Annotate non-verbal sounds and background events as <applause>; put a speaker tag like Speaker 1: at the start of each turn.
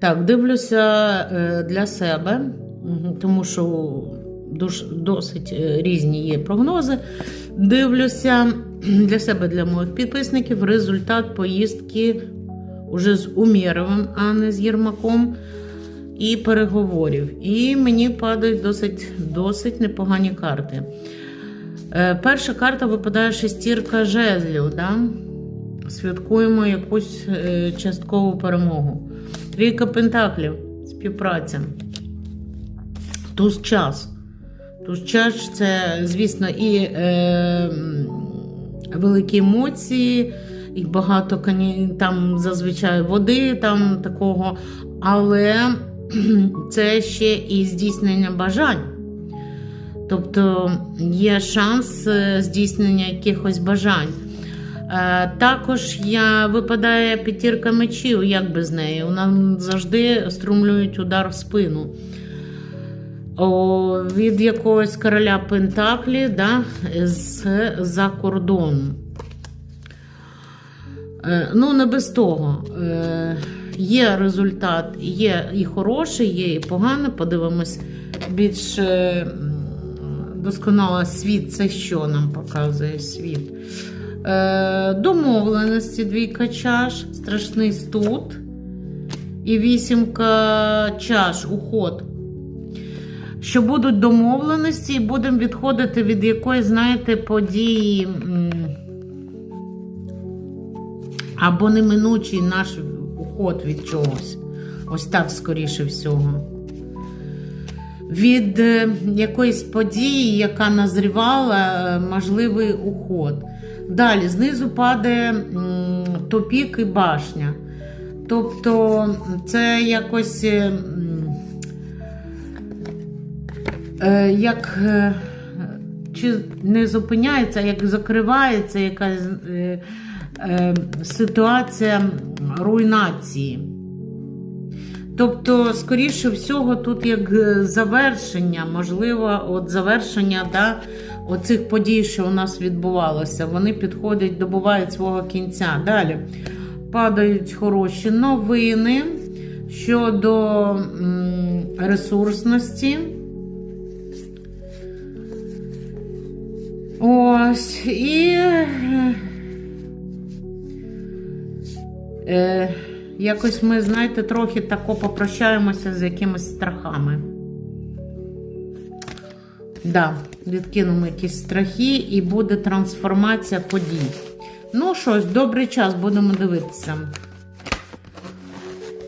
Speaker 1: Так, дивлюся е, для себе, тому що досить е, різні є прогнози. Дивлюся для себе, для моїх підписників, результат поїздки уже з Умєровим, а не з Єрмаком. І переговорів. І мені падають досить, досить непогані карти. Е, перша карта випадає шестірка жезлів. Да? Святкуємо якусь е, часткову перемогу. Трійка пентаклів, співпраця. Туз час. Туз час це, звісно, і е, великі емоції, і багато там зазвичай води, там такого, але <clears throat> це ще і здійснення бажань. Тобто є шанс е, здійснення якихось бажань. Е, Також я випадає п'ятірка мечів, як без неї. Вона завжди струмлюють удар в спину. О, від якогось короля Пентаклі да, з-за кордону. Е, Ну, не без того. Е, Є результат, є і хороший, є і поганий. Подивимось більш досконало світ, це що нам показує світ. Е, Домовленості двійка чаш, страшний студ і вісімка чаш, уход. Що будуть домовленості, і будемо відходити від якоїсь, знаєте, події. або неминучий наш уход від чогось. Ось так, скоріше всього. Від е, якоїсь події, яка назрівала, е, можливий уход. Далі, знизу падає топік і башня. Тобто, це якось е, е, як е, чи не зупиняється, як закривається якась ситуація руйнації. Тобто, скоріше всього, тут як завершення, можливо, от завершення да, оцих подій, що у нас відбувалося, вони підходять, добувають свого кінця. Далі падають хороші новини щодо ресурсності. Ось і. Е, якось ми, знаєте, трохи тако попрощаємося з якимись страхами. Да, відкинемо якісь страхи і буде трансформація подій. Ну, щось, добрий час, будемо дивитися.